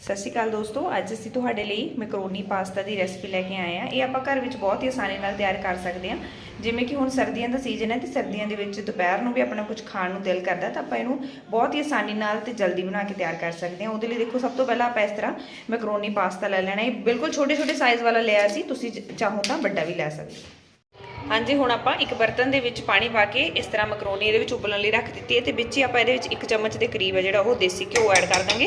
ਸਤਿ ਸ਼੍ਰੀ ਅਕਾਲ ਦੋਸਤੋ, ਅੱਜ ਅਸੀਂ ਤੁਹਾਡੇ ਲਈ ਮੈਕਰੋਨੀ ਪਾਸਤਾ ਦੀ ਰੈਸਪੀ ਲੈ ਕੇ ਆਏ ਆ ਇਹ ਆਪਾਂ ਘਰ ਵਿੱਚ ਬਹੁਤ ਹੀ ਆਸਾਨੀ ਨਾਲ ਤਿਆਰ ਕਰ ਸਕਦੇ ਹਾਂ। ਜਿਵੇਂ ਕਿ ਹੁਣ ਸਰਦੀਆਂ ਦਾ ਸੀਜ਼ਨ ਹੈ ਤੇ ਸਰਦੀਆਂ ਦੇ ਵਿੱਚ ਦੁਪਹਿਰ ਨੂੰ ਵੀ ਆਪਣਾ ਕੁਝ ਖਾਣ ਨੂੰ ਦਿਲ ਕਰਦਾ ਤਾਂ ਆਪਾਂ ਇਹਨੂੰ ਬਹੁਤ ਹੀ ਆਸਾਨੀ ਨਾਲ ਤੇ ਜਲਦੀ ਬਣਾ ਕੇ ਤਿਆਰ ਕਰ ਸਕਦੇ ਹਾਂ। ਉਹਦੇ ਲਈ ਦੇਖੋ, ਸਭ ਤੋਂ ਪਹਿਲਾਂ ਆਪਾਂ ਇਸ ਤਰ੍ਹਾਂ ਮੈਕਰੋਨੀ ਪਾਸਤਾ ਲੈ ਲੈਣਾ ਇਹ ਬਿਲਕੁਲ ਛੋਟੇ ਛੋਟੇ ਸਾਈਜ਼ ਵਾਲਾ ਲਿਆ ਸੀ, ਤੁਸੀਂ ਚਾਹੋ ਤਾਂ ਵੱਡਾ ਵੀ ਲੈ ਸਕਦੇ ਹੋ। ਹਾਂਜੀ, ਹੁਣ ਆਪਾਂ ਇੱਕ ਬਰਤਨ ਦੇ ਵਿੱਚ ਪਾਣੀ ਪਾ ਕੇ ਇਸ ਤਰ੍ਹਾਂ ਮਕਰੋਨੀ ਇਹਦੇ ਵਿੱਚ ਉਬਲਣ ਲਈ ਰੱਖ ਦਿੱਤੀ ਹੈ ਤੇ ਵਿੱਚ ਹੀ ਆਪਾਂ ਇਹਦੇ ਵਿੱਚ ਇੱਕ ਚਮਚ ਦੇ ਕਰੀਬ ਹੈ ਜਿਹੜਾ ਉਹ ਦੇਸੀ ਘਿਓ ਐਡ ਕਰ ਦਾਂਗੇ।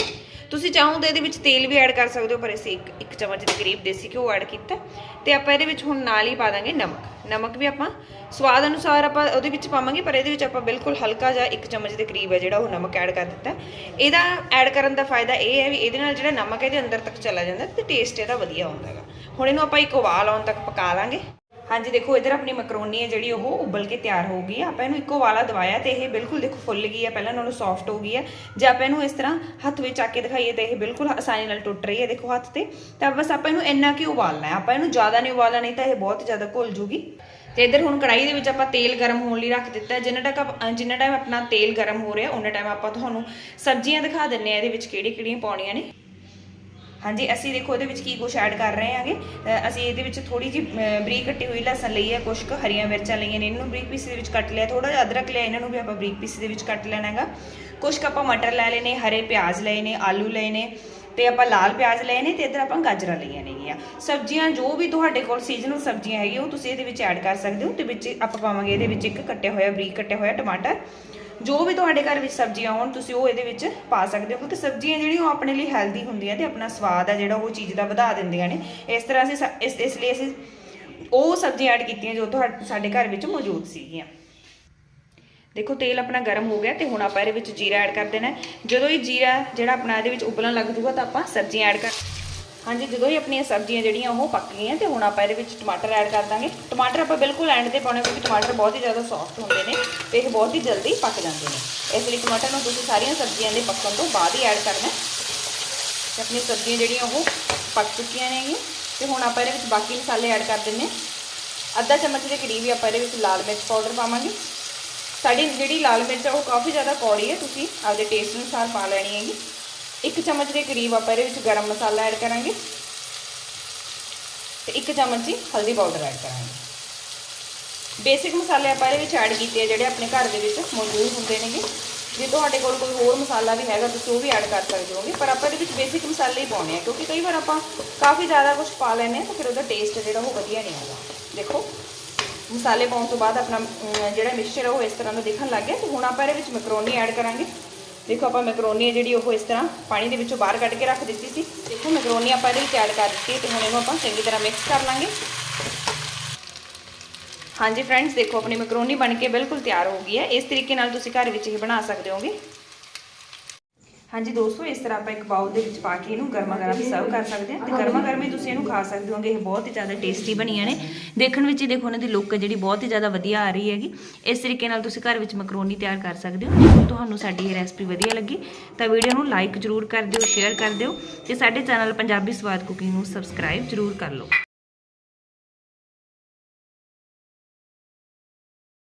ਤੁਸੀਂ ਚਾਹੋ ਤਾਂ ਇਹਦੇ ਵਿੱਚ ਤੇਲ ਵੀ ਐਡ ਕਰ ਸਕਦੇ ਹੋ, ਪਰ ਅਸੀਂ ਇੱਕ ਇੱਕ ਚਮਚ ਦੇ ਕਰੀਬ ਦੇਸੀ ਘਿਓ ਐਡ ਕੀਤਾ। ਤੇ ਆਪਾਂ ਇਹਦੇ ਵਿੱਚ ਹੁਣ ਨਾਲ ਹੀ ਪਾ ਦਾਂਗੇ ਨਮਕ। ਨਮਕ ਵੀ ਆਪਾਂ ਸਵਾਦ ਅਨੁਸਾਰ ਆਪਾਂ ਉਹਦੇ ਵਿੱਚ ਪਾਵਾਂਗੇ, ਪਰ ਇਹਦੇ ਵਿੱਚ ਆਪਾਂ ਬਿਲਕੁਲ ਹਲਕਾ ਜਿਹਾ ਇੱਕ ਚਮਚ ਦੇ ਕਰੀਬ ਹੈ ਜਿਹੜਾ ਉਹ ਨਮਕ ਐਡ ਕਰ ਦਿੱਤਾ। ਇਹਦਾ ਐਡ ਕਰਨ ਦਾ ਫਾਇਦਾ ਇਹ ਹੈ ਵੀ ਇਹਦੇ ਨਾਲ ਜਿਹੜਾ ਨਮਕ ਇਹਦੇ ਅੰਦਰ ਤੱਕ ਚਲਾ ਜਾਂਦਾ ਤੇ ਟੇਸਟ ਇਹਦਾ ਵਧੀਆ ਹੁੰਦਾ ਹੈਗਾ। ਹੁਣ ਇਹਨੂੰ ਆਪਾਂ ਇੱਕ ਉਬਾਲ ਆਉਣ ਤੱਕ ਪਕਾ ਲਾਂਗੇ ਹਾਂਜੀ, ਦੇਖੋ, ਇਧਰ ਆਪਣੀ ਮੈਕਰੋਨੀ ਹੈ ਜਿਹੜੀ, ਉਹ ਉਬਲ ਕੇ ਤਿਆਰ ਹੋ ਗਈ ਆ ਆਪਾਂ ਇਹਨੂੰ ਇੱਕੋ ਵਾਲਾ ਦਵਾਇਆ ਤੇ ਇਹ ਬਿਲਕੁਲ ਦੇਖੋ ਫੁੱਲ ਗਈ ਹੈ। ਪਹਿਲਾਂ ਨਾਲੋਂ ਸੌਫਟ ਹੋ ਗਈ ਹੈ। ਜੇ ਆਪਾਂ ਇਹਨੂੰ ਇਸ ਤਰ੍ਹਾਂ ਹੱਥ ਵਿੱਚ ਆ ਕੇ ਦਿਖਾਈਏ ਤਾਂ ਇਹ ਬਿਲਕੁਲ ਆਸਾਨੀ ਨਾਲ ਟੁੱਟ ਰਹੀ ਹੈ, ਦੇਖੋ ਹੱਥ ਤੇ। ਤਾਂ ਬਸ ਆਪਾਂ ਇਹਨੂੰ ਇੰਨਾ ਕੀ ਉਬਾਲਣਾ ਹੈ। ਆਪਾਂ ਇਹਨੂੰ ਜ਼ਿਆਦਾ ਨਹੀਂ ਉਬਾਲਣਾ, ਨਹੀਂ ਤਾਂ ਇਹ ਬਹੁਤ ਜ਼ਿਆਦਾ ਘੁਲ ਜੂਗੀ। ਤੇ ਇਧਰ ਹੁਣ ਕੜਾਈ ਦੇ ਵਿੱਚ ਆਪਾਂ ਤੇਲ ਗਰਮ ਹੋਣ ਲਈ ਰੱਖ ਦਿੱਤਾ ਜਿੰਨਾ ਟਾਈਮ ਆਪ- ਜਿੰਨਾ ਟਾਈਮ ਆਪਣਾ ਤੇਲ ਗਰਮ ਹੋ ਰਿਹਾ ਉਹਨਾਂ ਟਾਈਮ ਆਪਾਂ ਤੁਹਾਨੂੰ ਸਬਜ਼ੀਆਂ ਦਿਖਾ ਦਿੰਨੇ ਆ ਇਹਦੇ ਵਿੱਚ ਕਿਹੜੀ ਕਿਹੜੀਆਂ ਪਾਉਣੀਆਂ ਨੇ। ਹਾਂਜੀ, ਅਸੀਂ ਦੇਖੋ ਇਹਦੇ ਵਿੱਚ ਕੀ ਕੁਝ ਐਡ ਕਰ ਰਹੇ ਹਾਂਗੇ। ਅਸੀਂ ਇਹਦੇ ਵਿੱਚ ਥੋੜੀ ਜਿਹੀ ਬਰੀਕ ਕੱਟੀ ਹੋਈ ਲਸਣ ਲਈ ਹੈ ਕੁਝ ਕੁ ਹਰੀਆਂ ਮਿਰਚਾਂ ਲਈਆਂ ਨੇ, ਇਹਨਾਂ ਨੂੰ ਬਰੀਕ ਪੀਸ ਦੇ ਵਿੱਚ ਕੱਟ ਲਿਆ ਥੋੜਾ ਜਿਹਾ ਅਦਰਕ ਲਿਆ, ਇਹਨਾਂ ਨੂੰ ਵੀ ਆਪਾਂ ਬਰੀਕ ਪੀਸ ਦੇ ਵਿੱਚ ਕੱਟ ਲੈਣਾ ਹੈਗਾ। ਕੁਝ ਕੁ ਆਪਾਂ ਮਟਰ ਲੈ ਲਏ ਨੇ, ਹਰੇ ਪਿਆਜ਼ ਲਏ ਨੇ, ਆਲੂ ਲਏ ਨੇ, ਤੇ ਆਪਾਂ ਲਾਲ ਪਿਆਜ਼ ਲਏ ਨੇ, ਤੇ ਇਧਰ ਆਪਾਂ ਗਾਜਰਾਂ ਲਈਆਂ ਨੇਗੀਆਂ। ਸਬਜ਼ੀਆਂ ਜੋ ਵੀ ਤੁਹਾਡੇ ਕੋਲ ਸੀਜ਼ਨਲ ਸਬਜ਼ੀਆਂ ਹੈਗੀਆਂ, ਉਹ ਤੁਸੀਂ ਇਹਦੇ ਵਿੱਚ ਐਡ ਕਰ ਸਕਦੇ ਹੋ, ਤੇ ਵਿੱਚ ਆਪਾਂ ਪਾਵਾਂਗੇ ਇਹਦੇ ਵਿੱਚ ਇੱਕ ਕੱਟਿਆ ਹੋਇਆ, ਬਰੀਕ ਕੱਟਿਆ ਹੋਇਆ ਟਮਾਟਰ। ਜੋ ਵੀ ਤੁਹਾਡੇ ਘਰ ਵਿੱਚ ਸਬਜ਼ੀਆਂ ਆਉਣ ਤੁਸੀਂ ਉਹ ਇਹਦੇ ਵਿੱਚ ਪਾ ਸਕਦੇ ਹੋ। ਕਿਉਂਕਿ ਸਬਜ਼ੀਆਂ ਜਿਹੜੀਆਂ ਉਹ ਆਪਣੇ ਲਈ ਹੈਲਦੀ ਹੁੰਦੀਆਂ ਤੇ ਆਪਣਾ ਸਵਾਦ ਆ ਜਿਹੜਾ, ਉਹ ਚੀਜ਼ ਦਾ ਵਧਾ ਦਿੰਦੀਆਂ ਨੇ। ਇਸ ਤਰ੍ਹਾਂ ਅਸੀਂ ਸ- ਇਸ ਇਸ ਲਈ ਅਸੀਂ ਉਹ ਸਬਜ਼ੀਆਂ ਐਡ ਕੀਤੀਆਂ ਜੋ ਤੁਹਾਡੇ, ਸਾਡੇ ਘਰ ਵਿੱਚ ਮੌਜੂਦ ਸੀਗੀਆਂ। ਦੇਖੋ, ਤੇਲ ਆਪਣਾ ਗਰਮ ਹੋ ਗਿਆ ਤੇ ਹੁਣ ਆਪਾਂ ਇਹਦੇ ਵਿੱਚ ਜੀਰਾ ਐਡ ਕਰ ਦੇਣਾ। ਜਦੋਂ ਇਹ ਜੀਰਾ ਜਿਹੜਾ ਆਪਣਾ ਇਹਦੇ ਵਿੱਚ ਉਬਲਣ ਲੱਗ ਜੂਗਾ ਤਾਂ ਆਪਾਂ ਸਬਜ਼ੀਆਂ ਐਡ ਕਰ ਹਾਂਜੀ, ਜਦੋਂ ਹੀ ਆਪਣੀਆਂ ਸਬਜ਼ੀਆਂ ਜਿਹੜੀਆਂ ਉਹ ਪੱਕ ਗਈਆਂ ਤੇ ਹੁਣ ਆਪਾਂ ਇਹਦੇ ਵਿੱਚ ਟਮਾਟਰ ਐਡ ਕਰ ਦਾਂਗੇ। ਟਮਾਟਰ ਆਪਾਂ ਬਿਲਕੁਲ ਐਂਡ ਤੇ ਪਾਉਣੇ ਕਿਉਂਕਿ ਟਮਾਟਰ ਬਹੁਤ ਹੀ ਜ਼ਿਆਦਾ ਸੌਫਟ ਹੁੰਦੇ ਨੇ ਤੇ ਇਹ ਬਹੁਤ ਹੀ ਜਲਦੀ ਪੱਕ ਜਾਂਦੇ ਨੇ। ਇਸ ਲਈ ਟਮਾਟਰ ਨੂੰ ਤੁਸੀਂ ਸਾਰੀਆਂ ਸਬਜ਼ੀਆਂ ਦੇ ਪੱਕਣ ਤੋਂ ਬਾਅਦ ਹੀ ਐਡ ਕਰਨਾ ਹੈ। ਤੇ ਆਪਣੀਆਂ ਸਬਜ਼ੀਆਂ ਜਿਹੜੀਆਂ ਉਹ ਪੱਕ ਚੁੱਕੀਆਂ ਨੇਗੀਆਂ ਤੇ ਹੁਣ ਆਪਾਂ ਇਹਦੇ ਵਿੱਚ ਬਾਕੀ ਮਸਾਲੇ ਐਡ ਕਰ ਦਿੰਨੇ ਹਾਂ। ਅੱਧਾ ਚਮਚ ਦੇ ਕਰੀਬ ਹੀ ਆਪਾਂ ਇਹਦੇ ਵਿੱਚ ਲਾਲ ਮਿਰਚ ਪਾਊਡਰ ਪਾਵਾਂਗੇ। ਸਾਡੀ ਜਿਹੜੀ ਲਾਲ ਮਿਰਚ ਆ, ਉਹ ਕਾਫੀ ਜ਼ਿਆਦਾ ਕੌੜੀ ਹੈ, ਤੁਸੀਂ ਆਪਦੇ ਟੇਸਟ ਅਨੁਸਾਰ ਪਾ ਲੈਣੀ ਹੈਗੀ। ਇੱਕ ਚਮਚ ਦੇ ਕਰੀਬ ਆਪਾਂ ਇਹਦੇ ਵਿੱਚ ਗਰਮ ਮਸਾਲਾ ਐਡ ਕਰਾਂਗੇ ਤੇ ਇੱਕ ਚਮਚ ਹੀ ਹਲਦੀ ਪਾਊਡਰ ਐਡ ਕਰਾਂਗੇ। ਬੇਸਿਕ ਮਸਾਲੇ ਆਪਾਂ ਇਹਦੇ ਵਿੱਚ ਐਡ ਕੀਤੇ ਆ, ਜਿਹੜੇ ਆਪਣੇ ਘਰ ਦੇ ਵਿੱਚ ਮੌਜੂਦ ਹੁੰਦੇ ਨੇਗੇ। ਜੇ ਤੁਹਾਡੇ ਕੋਲ ਕੋਈ ਹੋਰ ਮਸਾਲਾ ਵੀ ਹੈਗਾ, ਤੁਸੀਂ ਉਹ ਵੀ ਐਡ ਕਰ ਸਕਦੇ ਹੋਗੇ, ਪਰ ਆਪਾਂ ਇਹਦੇ ਵਿੱਚ ਬੇਸਿਕ ਮਸਾਲੇ ਹੀ ਪਾਉਣੇ ਆ, ਕਿਉਂਕਿ ਕਈ ਵਾਰ ਆਪਾਂ ਕਾਫੀ ਜ਼ਿਆਦਾ ਕੁਝ ਪਾ ਲੈਂਦੇ ਆ ਤਾਂ ਫਿਰ ਉਹਦਾ ਟੇਸਟ ਜਿਹੜਾ ਉਹ ਵਧੀਆ ਨਹੀਂ ਆਉਂਦਾ। ਦੇਖੋ, ਮਸਾਲੇ ਪਾਉਣ ਤੋਂ ਬਾਅਦ ਆਪਣਾ ਜਿਹੜਾ ਮਿਕਸਚਰ ਹੈ ਉਹ ਇਸ ਤਰ੍ਹਾਂ ਦਾ ਦੇਖਣ ਲੱਗ ਗਿਆ ਤੇ ਹੁਣ ਆਪਾਂ ਇਹਦੇ ਵਿੱਚ ਮੈਕਰੋਨੀ ਐਡ ਕਰਾਂਗੇ। ਦੇਖੋ ਆਪਾਂ ਮੈਕਰੋਨੀ ਹੈ ਜਿਹੜੀ ਉਹ ਇਸ ਤਰ੍ਹਾਂ ਪਾਣੀ ਦੇ ਵਿੱਚੋਂ ਬਾਹਰ ਕੱਢ ਕੇ ਰੱਖ ਦਿੱਤੀ ਸੀ। ਦੇਖੋ ਮੈਕਰੋਨੀ ਆਪਾਂ ਇਹਦੇ ਵਿੱਚ ਐਡ ਕਰ ਦਿੱਤੀ ਹੈ ਤੇ ਹੁਣ ਇਹਨੂੰ ਆਪਾਂ ਚੰਗੀ ਤਰ੍ਹਾਂ ਮਿਕਸ ਕਰ ਲਾਂਗੇ। ਹਾਂਜੀ ਫਰੈਂਡਸ ਦੇਖੋ ਆਪਣੀ ਮੈਕਰੋਨੀ ਬਣ ਕੇ ਬਿਲਕੁਲ ਤਿਆਰ ਹੋ ਗਈ ਹੈ। ਇਸ ਤਰੀਕੇ ਨਾਲ ਤੁਸੀਂ ਘਰ ਵਿੱਚ ਹੀ ਬਣਾ ਸਕਦੇ ਹੋਗੇ। ਹਾਂਜੀ ਦੋਸਤੋ, ਇਸ ਤਰ੍ਹਾਂ ਆਪਾਂ ਇੱਕ ਬਾਉਲ ਦੇ ਵਿੱਚ ਪਾ ਕੇ ਇਹਨੂੰ ਗਰਮਾ ਗਰਮ ਸਰਵ ਕਰ ਸਕਦੇ ਹਾਂ ਤੇ ਗਰਮਾ ਗਰਮ ਹੀ ਤੁਸੀਂ ਇਹਨੂੰ ਖਾ ਸਕਦੇ ਹੋਗੇ। ਇਹ ਬਹੁਤ ਹੀ ਜ਼ਿਆਦਾ ਟੇਸਟੀ ਬਣੀਆਂ ਨੇ। ਦੇਖਣ ਵਿੱਚ ਹੀ ਦੇਖੋ, ਉਹਨਾਂ ਦੀ ਲੁੱਕ ਜਿਹੜੀ ਬਹੁਤ ਹੀ ਜ਼ਿਆਦਾ ਵਧੀਆ ਆ ਰਹੀ ਹੈਗੀ। ਇਸ ਤਰੀਕੇ ਨਾਲ ਤੁਸੀਂ ਘਰ ਵਿੱਚ ਮਕਰੋਨੀ ਤਿਆਰ ਕਰ ਸਕਦੇ ਹੋ। ਜੇਕਰ ਤੁਹਾਨੂੰ ਸਾਡੀ ਇਹ ਰੈਸਪੀ ਵਧੀਆ ਲੱਗੀ। ਤਾਂ ਵੀਡੀਓ ਨੂੰ ਲਾਈਕ ਜ਼ਰੂਰ ਕਰ ਦਿਓ ਸ਼ੇਅਰ ਕਰ ਦਿਓ ਤੇ ਸਾਡੇ ਚੈਨਲ ਪੰਜਾਬੀ ਸਵਾਦ ਕੁਕਿੰਗ ਨੂੰ ਸਬਸਕ੍ਰਾਈਬ ਜ਼ਰੂਰ ਕਰ ਲਓ।